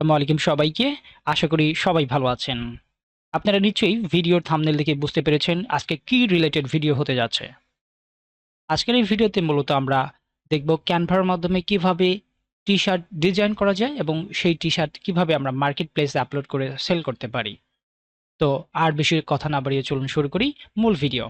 আসসালামু আলাইকুম সবাইকে। আশা করি সবাই ভালো আছেন। আপনারা নিশ্চয়ই ভিডিওর থামনেল দেখে বুঝতে পেরেছেন আজকে কি রিলেটেড ভিডিও হতে যাচ্ছে। আজকের এই ভিডিওতে মূলত আমরা দেখব ক্যানভার মাধ্যমে কীভাবে টি শার্ট ডিজাইন করা যায় এবং সেই টি শার্ট কীভাবে আমরা মার্কেট প্লেসে আপলোড করে সেল করতে পারি। তো আর বেশি কথা না বাড়িয়ে চলুন শুরু করি মূল ভিডিও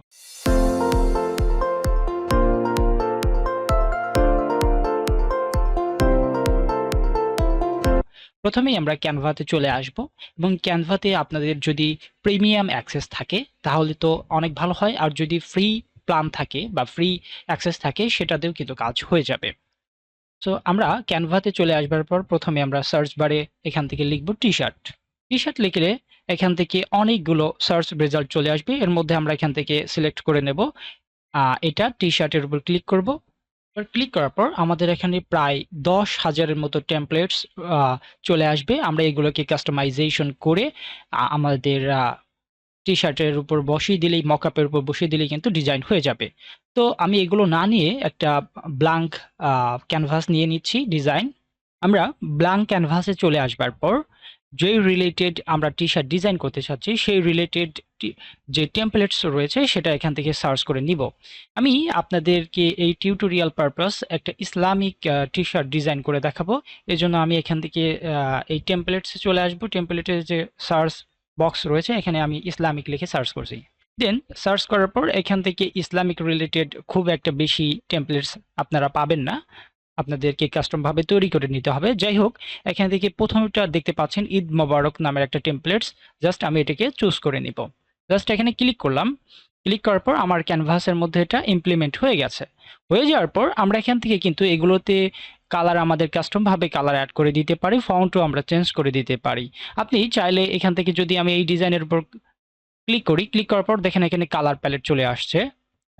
প্রথমেই আমরা ক্যানভাতে চলে আসব এবং ক্যানভাতে আপনাদের যদি প্রিমিয়াম অ্যাক্সেস থাকে, তাহলে তো অনেক ভালো হয়। আর যদি ফ্রি প্ল্যান থাকে বা ফ্রি অ্যাক্সেস থাকে, সেটাতেও কিন্তু কাজ হয়ে যাবে। সো আমরা ক্যানভাতে চলে আসবার পর প্রথমে আমরা সার্চ বারে এখান থেকে লিখব টি শার্ট টি শার্ট লিখলে এখান থেকে অনেকগুলো সার্চ রেজাল্ট চলে আসবে। এর মধ্যে আমরা এখান থেকে সিলেক্ট করে নেব। এটা টি শার্টের উপর ক্লিক করব। এবার ক্লিক করার পর আমাদের এখানে প্রায় দশ হাজারের মতো টেমপ্লেটস চলে আসবে। আমরা এগুলোকে কাস্টমাইজেশন করে আমাদের টি শার্টের উপর বসিয়ে দিলেই মকআপের উপর বসিয়ে দিলেই কিন্তু ডিজাইন হয়ে যাবে। তো আমি এগুলো না নিয়ে একটা ব্ল্যাঙ্ক ক্যানভাস নিয়ে নিচ্ছি ডিজাইন আমরা ব্ল্যাঙ্ক ক্যানভাসে চলে আসবার পর যে রিলেটেড আমরা টি শার্ট ডিজাইন করতে চাচ্ছি, সেই রিলেটেড যে টেমপ্লেটস রয়েছে, সেটা এখান থেকে সার্চ করে নিব। আমি আপনাদেরকে এই টিউটোরিয়াল পারপাস একটা ইসলামিক টি শার্ট ডিজাইন করে দেখাবো। এই জন্য আমি এখান থেকে এই টেমপ্লেটসে চলে আসব। টেমপ্লেটের যে সার্চ বক্স রয়েছে, এখানে আমি ইসলামিক লিখে সার্চ করছি। দেন সার্চ করার পর এখান থেকে ইসলামিক রিলেটেড খুব একটা বেশি টেমপ্লেটস আপনারা পাবেন না। আপনাদেরকে কাস্টম ভাবে তৈরি করে নিতে হবে। যাই হোক, এখান থেকে প্রথমটা দেখতে পাচ্ছেন ঈদ মোবারক নামের একটা টেমপ্লেটস জাস্ট আমি এটাকে চুজ করে নিব। জাস্ট এখানে ক্লিক করলাম। ক্লিক করার পর আমার ক্যানভাসের মধ্যে এটা ইমপ্লিমেন্ট হয়ে গেছে। হয়ে যাওয়ার পর আমরা এখান থেকে কিন্তু এগুলোতে কালার আমাদের কাস্টম ভাবে কালার অ্যাড করে দিতে পারি ফন্টও আমরা চেঞ্জ করে দিতে পারি। আপনি চাইলে এখান থেকে যদি আমি এই ডিজাইনের উপর ক্লিক করি ক্লিক করার পর দেখেন এখানে কালার প্যালেট চলে আসছে।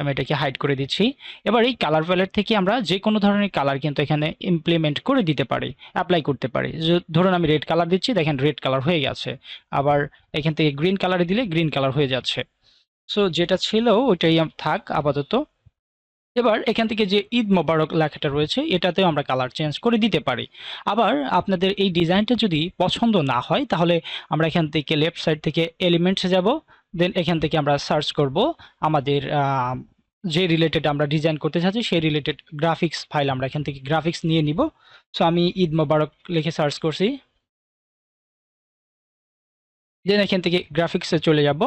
আমি এটাকে হাইড করে দিচ্ছি। এবার এই কালার প্যালেট থেকে আমরা যে কোনো ধরনের কালার কিন্তু এখানে ইমপ্লিমেন্ট করে দিতে পারি অ্যাপ্লাই করতে পারি। ধরুন আমি রেড কালার দিচ্ছি, দেখেন রেড কালার হয়ে গেছে। আবার এখান থেকে গ্রিন কালারে দিলে গ্রিন কালার হয়ে যাচ্ছে। সো যেটা ছিল ওইটাই থাক, আপাতত। এবার এখান থেকে যে ঈদ মোবারক লেখাটা রয়েছে, এটাতেও আমরা কালার চেঞ্জ করে দিতে পারি। আবার আপনাদের এই ডিজাইনটা যদি পছন্দ না হয়, তাহলে আমরা এখান থেকে লেফট সাইড থেকে এলিমেন্টসে যাব দেন এখান থেকে আমরা সার্চ করব আমাদের যে রিলেটেড আমরা ডিজাইন করতে চাচ্ছি, সেই রিলেটেড গ্রাফিক্স ফাইল আমরা এখান থেকে গ্রাফিক্স নিয়ে নিব। সো আমি ঈদ মোবারক লিখে সার্চ করছি। দেন এখান থেকে গ্রাফিক্সে চলে যাব।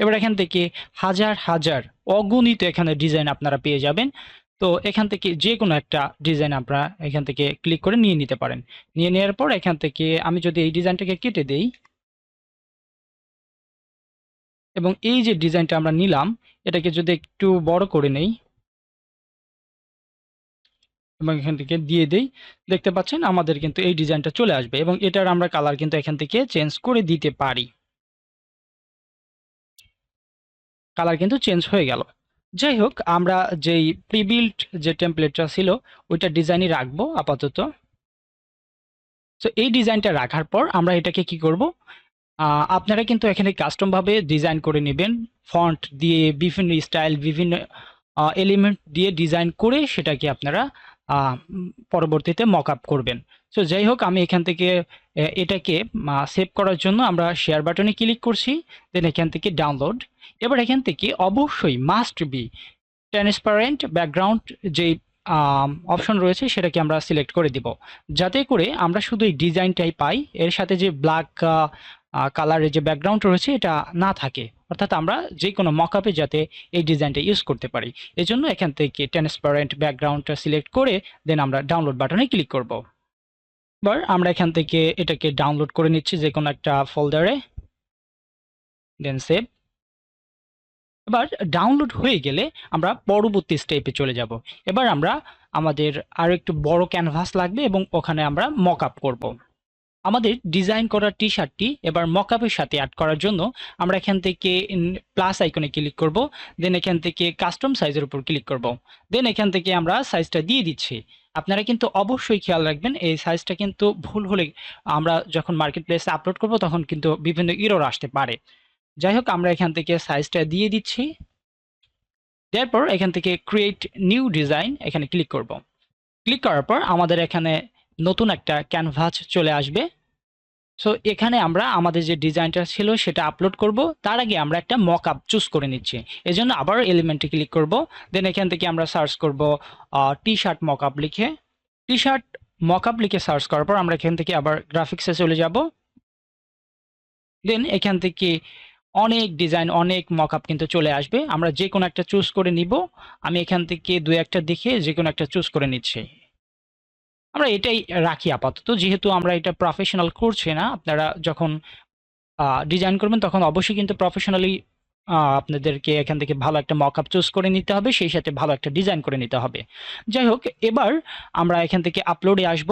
এবার এখান থেকে হাজার হাজার অগণিত এখানে ডিজাইন আপনারা পেয়ে যাবেন। তো এখান থেকে যে কোনো একটা ডিজাইন আপনারা এখান থেকে ক্লিক করে নিয়ে নিতে পারেন। নিয়ে নেওয়ার পর এখান থেকে আমি যদি এই ডিজাইনটাকে কেটে দেই এবং এই যে ডিজাইনটা আমরা নিলাম, এটাকে যদি একটু বড় করে নেই, এবং এখান থেকে দিয়ে দেই, দেখতে পাচ্ছেন আমাদের কিন্তু এই ডিজাইনটা চলে আসবে এবং এটার আমরা কালার কিন্তু এখান থেকে চেঞ্জ করে দিতে পারি। কালার কিন্তু চেঞ্জ হয়ে গেল। যাই হোক, আমরা যেই প্রিবিল্ট যে টেমপ্লেটটা ছিল, ওইটা ডিজাইনই রাখব আপাতত। তো এই ডিজাইনটা রাখার পর আমরা এটাকে কি করব? আপনারা কিন্তু এখানে কাস্টম ভাবে ডিজাইন করে নেবেন। ফন্ট দিয়ে বিভিন্ন স্টাইল বিভিন্ন এলিমেন্ট দিয়ে ডিজাইন করে সেটাকে আপনারা পরবর্তীতে মক আপ করবেন। সো যাই হোক আমি এখান থেকে এটাকে সেভ করার জন্য আমরা শেয়ার বাটনে ক্লিক করছি দেন এখান থেকে ডাউনলোড এবার এখান থেকে অবশ্যই মাস্ট বি ট্রান্সপারেন্ট ব্যাকগ্রাউন্ড যে অপশন রয়েছে সেটাকে আমরা সিলেক্ট করে দিব। যাতে করে আমরা শুধু এই ডিজাইনটাই পাই। এর সাথে যে ব্ল্যাক কালারের যে ব্যাকগ্রাউন্ড রয়েছে, এটা না থাকে। অর্থাৎ আমরা যে কোনো মকআপে যাতে এই ডিজাইনটা ইউজ করতে পারি। এজন্য এখান থেকে ট্রান্সপারেন্ট ব্যাকগ্রাউন্ডটা সিলেক্ট করে দেন আমরা ডাউনলোড বাটনে ক্লিক করব। এবার আমরা এখান থেকে এটাকে ডাউনলোড করে নিচ্ছি যে কোনো একটা ফোল্ডারে দেন সেভ এবার ডাউনলোড হয়ে গেলে আমরা পরবর্তী স্টেপে চলে যাব। এবার আমরা আমাদের আরও একটু বড় ক্যানভাস লাগবে এবং ওখানে আমরা মক আপ করব। আমাদের ডিজাইন করা টি শার্টটি এবার মকআপের সাথে অ্যাড করার জন্য আমরা এখান থেকে প্লাস আইকনে ক্লিক করব দেন এখান থেকে কাস্টম সাইজের উপর ক্লিক করব। দেন এখান থেকে আমরা সাইজটা দিয়ে দিচ্ছি। আপনারা কিন্তু অবশ্যই খেয়াল রাখবেন, এই সাইজটা কিন্তু ভুল হলে আমরা যখন মার্কেট প্লেসে আপলোড করব তখন কিন্তু বিভিন্ন ইরোর আসতে পারে। যাই হোক, আমরা এখান থেকে সাইজটা দিয়ে দিচ্ছি। তারপর এখান থেকে ক্রিয়েট নিউ ডিজাইন এখানে ক্লিক করব। ক্লিক করার পর আমাদের এখানে নতুন একটা ক্যানভাস চলে আসবে। সো এখানে আমরা আমাদের যে ডিজাইনটা ছিল সেটা আপলোড করব। তার আগে আমরা একটা মক আপ চুজ করে নিচ্ছি। এই জন্য আবার এলিমেন্টে ক্লিক করব। দেন এখান থেকে আমরা সার্চ করব টি শার্ট মক আপ লিখে। টি শার্ট মক আপ লিখে সার্চ করার পর আমরা এখান থেকে আবার গ্রাফিক্সে চলে যাব। দেন এখান থেকে অনেক ডিজাইন অনেক মক আপ কিন্তু চলে আসবে। আমরা যে কোনো একটা চুজ করে নিব। আমি এখান থেকে দু একটা দেখে যে কোনো একটা চুজ করে নিচ্ছি। আমরা এটাই রাখি আপাতত। যেহেতু আমরা এটা প্রফেশনাল করছি না, আপনারা যখন ডিজাইন করবেন তখন অবশ্যই কিন্তু প্রফেশনালি আপনাদেরকে এখান থেকে ভালো একটা মক আপ চুজ করে নিতে হবে, সেই সাথে ভালো একটা ডিজাইন করে নিতে হবে। যাই হোক, এবার আমরা এখান থেকে আপলোডে আসব।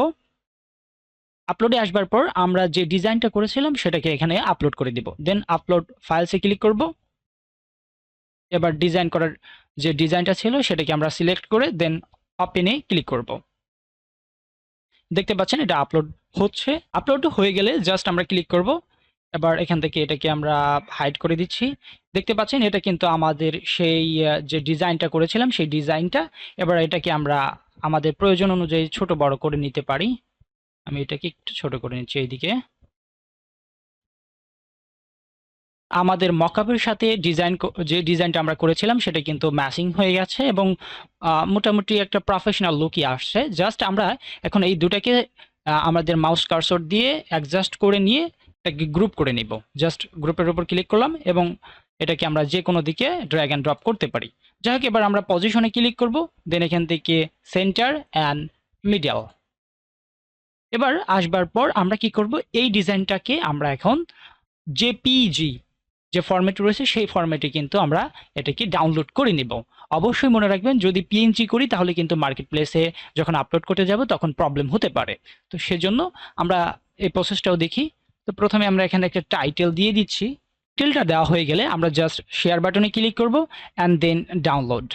আপলোডে আসবার পর আমরা যে ডিজাইনটা করেছিলাম সেটাকে এখানে আপলোড করে দিব। দেন আপলোড ফাইলসে ক্লিক করব। এবার ডিজাইন করার যে ডিজাইনটা ছিল সেটাকে আমরা সিলেক্ট করে দেন ওপেনে ক্লিক করব। দেখতে পাচ্ছেন, এটা আপলোড হচ্ছে। আপলোড হয়ে গেলে জাস্ট আমরা ক্লিক করব। এবার এখান থেকে এটাকে আমরা হাইড করে দিচ্ছি। দেখতে পাচ্ছেন, এটা কিন্তু আমাদের সেই যে ডিজাইনটা করেছিলাম, সেই ডিজাইনটা এবার এটাকে আমরা আমাদের প্রয়োজন অনুযায়ী ছোট বড় করে নিতে পারি। আমি এটাকে একটু ছোট করে নিচ্ছি এইদিকে। আমাদের মকআপের সাথে ডিজাইন যে ডিজাইনটা আমরা করেছিলাম, সেটা কিন্তু ম্যাচিং হয়ে গেছে এবং মোটামুটি একটা প্রফেশনাল লুকই আসছে। জাস্ট আমরা এখন এই দুটাকে আমাদের মাউস কার্সর দিয়ে অ্যাডজাস্ট করে নিয়ে এটাকে গ্রুপ করে নিব। জাস্ট গ্রুপের উপর ক্লিক করলাম এবং এটাকে আমরা যে কোনো দিকে ড্র্যাগ অ্যান্ড ড্রপ করতে পারি। যাই হোক, এবার আমরা পজিশনে ক্লিক করব দেন এখান থেকে সেন্টার অ্যান্ড মিডিয়াল এবার আসবার পর আমরা কি করব? এই ডিজাইনটাকে আমরা এখন জেপিজি যে ফরম্যাট রয়েছে, সেই ফরম্যাটে কিন্তু আমরা এটাকে ডাউনলোড করে নিব। অবশ্যই মনে রাখবেন, যদি পিএনজি করি, তাহলে কিন্তু মার্কেট প্লেসে যখন আপলোড করতে যাব, তখন প্রবলেম হতে পারে। তো সেজন্য আমরা এই প্রসেসটাও দেখি। তো প্রথমে আমরা এখানে একটা টাইটেল দিয়ে দিচ্ছি। টাইটেলটা দেওয়া হয়ে গেলে আমরা জাস্ট শেয়ার বাটনে ক্লিক করব অ্যান্ড দেন ডাউনলোড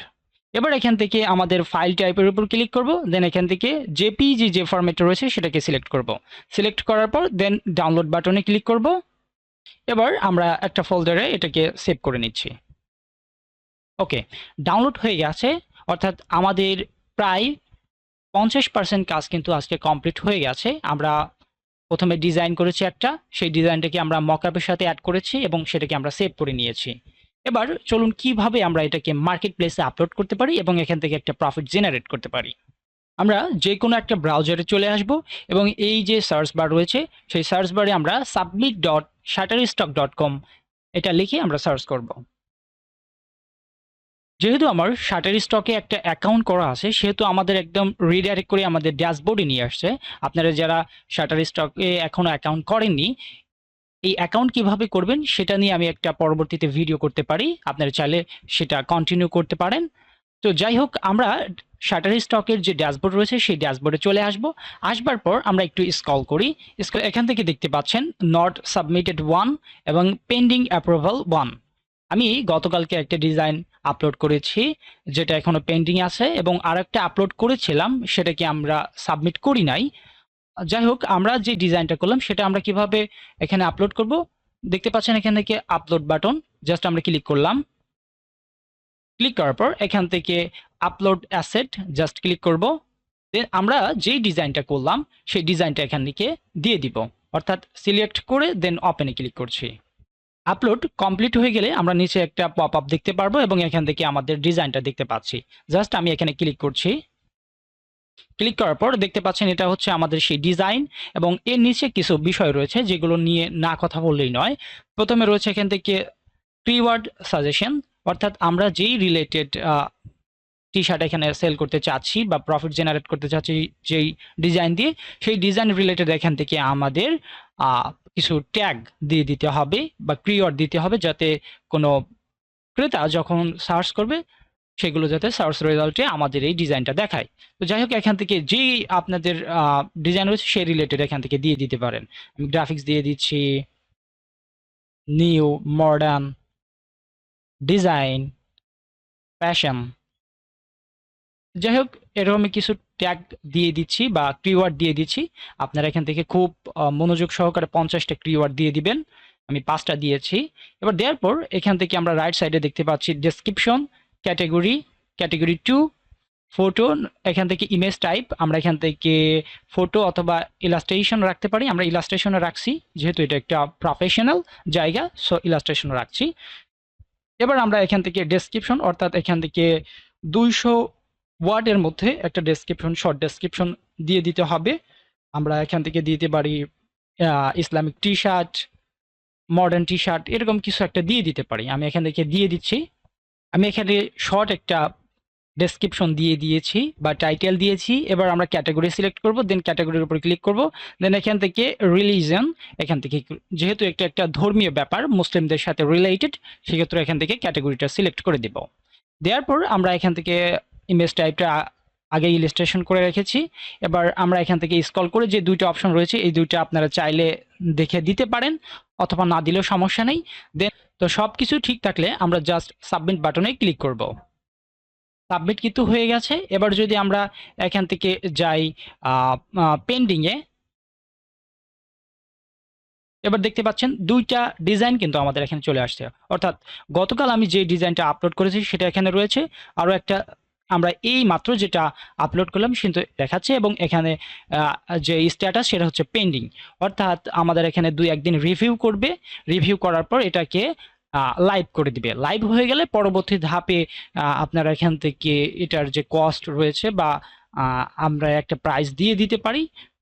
এবার এখান থেকে আমাদের ফাইল টাইপের উপর ক্লিক করব দেন এখান থেকে জেপিজি যে ফরম্যাটটা রয়েছে, সেটাকে সিলেক্ট করব। সিলেক্ট করার পর দেন ডাউনলোড বাটনে ক্লিক করব। এবার আমরা একটা ফোল্ডারে এটাকে সেভ করে নিচ্ছি। ওকে ডাউনলোড হয়ে গেছে, অর্থাৎ আমাদের প্রায় পঞ্চাশ পার্সেন্ট কাজ কিন্তু আজকে কমপ্লিট হয়ে গেছে। আমরা প্রথমে ডিজাইন করেছি একটা, সেই ডিজাইনটাকে আমরা মকআপের সাথে অ্যাড করেছি এবং সেটাকে আমরা সেভ করে নিয়েছি। এবার চলুন কীভাবে আমরা এটাকে মার্কেট প্লেসে আপলোড করতে পারি এবং এখান থেকে একটা প্রফিট জেনারেট করতে পারি। আমরা যে কোনো একটা ব্রাউজারে চলে আসব এবং এই যে সার্চ বার রয়েছে, সেই সার্চ বারে আমরা submit dot Shutterstock dot com. এটা লিখে আমরা সার্চ করব। যেহেতু আমার শাটার স্টকে একটা অ্যাকাউন্ট করা আছে, সেহেতু আমাদের একদম রিডাইরেক্ট করে আমাদের ড্যাশবোর্ডে নিয়ে আসছে। আপনারা যারা শাটার স্টকে এখনও অ্যাকাউন্ট করেননি, এই অ্যাকাউন্ট কীভাবে করবেন, সেটা নিয়ে আমি একটা পরবর্তীতে ভিডিও করতে পারি। আপনারা চাইলে সেটা কন্টিনিউ করতে পারেন। তো যাই হোক, আমরা শাটার স্টকের যে ড্যাশবোর্ড রয়েছে, সেই ড্যাশবোর্ডে চলে আসব। আসবার পর আমরা একটু স্কল করি। স্কল এখান থেকে দেখতে পাচ্ছেন নট সাবমিটেড ওয়ান এবং পেন্ডিং অ্যাপ্রুভাল ওয়ান আমি গতকালকে একটা ডিজাইন আপলোড করেছি, যেটা এখনও পেন্ডিং আছে এবং আর একটা আপলোড করেছিলাম, সেটাকে আমরা সাবমিট করি নাই। যাই হোক, আমরা যে ডিজাইনটা করলাম, সেটা আমরা কীভাবে এখানে আপলোড করব? দেখতে পাচ্ছেন এখান থেকে আপলোড বাটন জাস্ট আমরা ক্লিক করলাম। ক্লিক করার পর এখান থেকে আপলোড অ্যাসেট জাস্ট ক্লিক করব। দেন আমরা যেই ডিজাইনটা করলাম, সেই ডিজাইনটা এখান থেকে দিয়ে দিব। অর্থাৎ সিলেক্ট করে দেন ওপেনে ক্লিক করছি। আপলোড কমপ্লিট হয়ে গেলে আমরা নিচে একটা পপ আপ দেখতে পারব এবং এখান থেকে আমাদের ডিজাইনটা দেখতে পাচ্ছি। জাস্ট আমি এখানে ক্লিক করছি। ক্লিক করার পর দেখতে পাচ্ছেন এটা হচ্ছে আমাদের সেই ডিজাইন এবং এর নিচে কিছু বিষয় রয়েছে যেগুলো নিয়ে না কথা বললেই নয়। প্রথমে রয়েছে এখান থেকে প্রিওয়ার্ড সাজেশন অর্থাৎ আমরা যেই রিলেটেড টি শার্ট এখানে সেল করতে চাচ্ছি বা প্রফিট জেনারেট করতে চাচ্ছি যেই ডিজাইন দিয়ে, সেই ডিজাইন রিলেটেড এখান থেকে আমাদের কিছু ট্যাগ দিয়ে দিতে হবে বা প্রিওয়ার্ড দিতে হবে যাতে কোনো ক্রেতা যখন সার্চ করবে, সেগুলো যাতে সার্চ রেজাল্টে আমাদের এই ডিজাইনটা দেখায়। তো যাই হোক, এখান থেকে যেই আপনাদের ডিজাইন রয়েছে সেই রিলেটেড এখান থেকে দিয়ে দিতে পারেন। আমি গ্রাফিক্স দিয়ে দিচ্ছি নিউ মডার্ন ডিজাইন প্যাশন যাই হোক এরকমই কিছু ট্যাগ দিয়ে দিচ্ছি বা কিওয়ার্ড দিয়ে দিচ্ছি। আপনারা এখান থেকে খুব মনোযোগ সহকারে পঞ্চাশটা কিওয়ার্ড দিয়ে দিবেন। আমি পাঁচটা দিয়েছি। এবার দেওয়ার পর এখান থেকে আমরা রাইট সাইডে দেখতে পাচ্ছি description category category two photo এখান থেকে ইমেজ টাইপ আমরা এখান থেকে ফটো অথবা ইলাস্ট্রেশন রাখতে পারি। আমরা ইলাস্ট্রেশনে রাখছি, যেহেতু এটা একটা প্রফেশনাল জায়গা সো ইলাস্ট্রেশন রাখছি। এবার আমরা এখান থেকে ডেসক্রিপশন অর্থাৎ এখান থেকে দুইশো ওয়ার্ডের মধ্যে একটা ডেসক্রিপশন শর্ট ডেসক্রিপশন দিয়ে দিতে হবে। আমরা এখান থেকে দিতে পারি Islamic T shirt modern T shirt এরকম কিছু একটা দিয়ে দিতে পারি। আমি এখান থেকে দিয়ে দিচ্ছি। আমি এখানে শর্ট একটা ডেসক্রিপশন দিয়ে দিয়েছি বা টাইটেল দিয়েছি, এবার আমরা ক্যাটাগরি সিলেক্ট করব দেন ক্যাটাগরির উপর ক্লিক করব দেন এখান থেকে রিলিজন এখান থেকে যেহেতু একটা একটা ধর্মীয় ব্যাপার, মুসলিমদের সাথে রিলেটেড সেক্ষেত্রে এখান থেকে ক্যাটাগরিটা সিলেক্ট করে দিব। দেওয়ার পর আমরা এখান থেকে ইমেজ টাইপটা আগে ইলিস্ট্রেশন করে রেখেছি, এবার আমরা এখান থেকে স্কল করে যে দুইটা অপশন রয়েছে, এই দুইটা আপনারা চাইলে দেখে দিতে পারেন, অথবা না দিলেও সমস্যা নেই। দেন তো সব কিছু ঠিক থাকলে আমরা জাস্ট সাবমিট বাটনে ক্লিক করব। সাবমিট কিন্তু হয়ে গেছে। এবার যদি আমরা এখান থেকে যাই পেন্ডিংয়ে এবার দেখতে পাচ্ছেন দুইটা ডিজাইন কিন্তু আমাদের এখানে চলে আসছে। অর্থাৎ গতকাল আমি যে ডিজাইনটা আপলোড করেছি সেটা এখানে রয়েছে। আরও একটা আমরা এই মাত্র যেটা আপলোড করলাম কিন্তু দেখাচ্ছে এবং এখানে যে স্ট্যাটাস সেটা হচ্ছে পেন্ডিং অর্থাৎ আমাদের এখানে দুই একদিন রিভিউ করবে। রিভিউ করার পর এটাকে লাইভ করে দিবে। লাইভ হয়ে গেলে পরবর্তী ধাপে আপনারা এখান থেকে এটার যে কস্ট রয়েছে বা আমরা একটা প্রাইস দিয়ে দিতে পারি,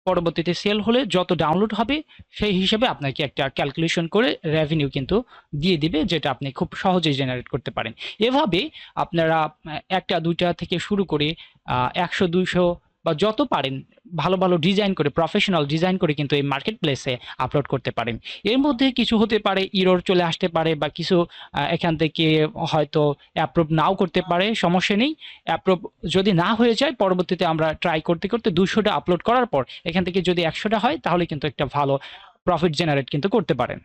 পরবর্তীতে সেল হলে যত ডাউনলোড হবে, সেই হিসেবে আপনাকে একটা ক্যালকুলেশন করে রেভিনিউ কিন্তু দিয়ে দিবে, যেটা আপনি খুব সহজেই জেনারেট করতে পারেন। এভাবে আপনারা একটা দুইটা থেকে শুরু করে একশো, দুইশো বা যত পারেন ভালো ভালো ডিজাইন করে প্রফেশনাল ডিজাইন করে কিন্তু এই মার্কেট প্লেসে আপলোড করতে পারেন। এর মধ্যে কিছু হতে পারে ইরোর চলে আসতে পারে বা কিছু এখান থেকে হয়তো অ্যাপ্রুভ নাও করতে পারে, সমস্যা নেই। অ্যাপ্রুভ যদি না হয়ে যায়, পরবর্তীতে আমরা ট্রাই করতে করতে দুশোটা আপলোড করার পর, এখান থেকে যদি একশোটা হয়, তাহলে কিন্তু একটা ভালো প্রফিট জেনারেট কিন্তু করতে পারেন।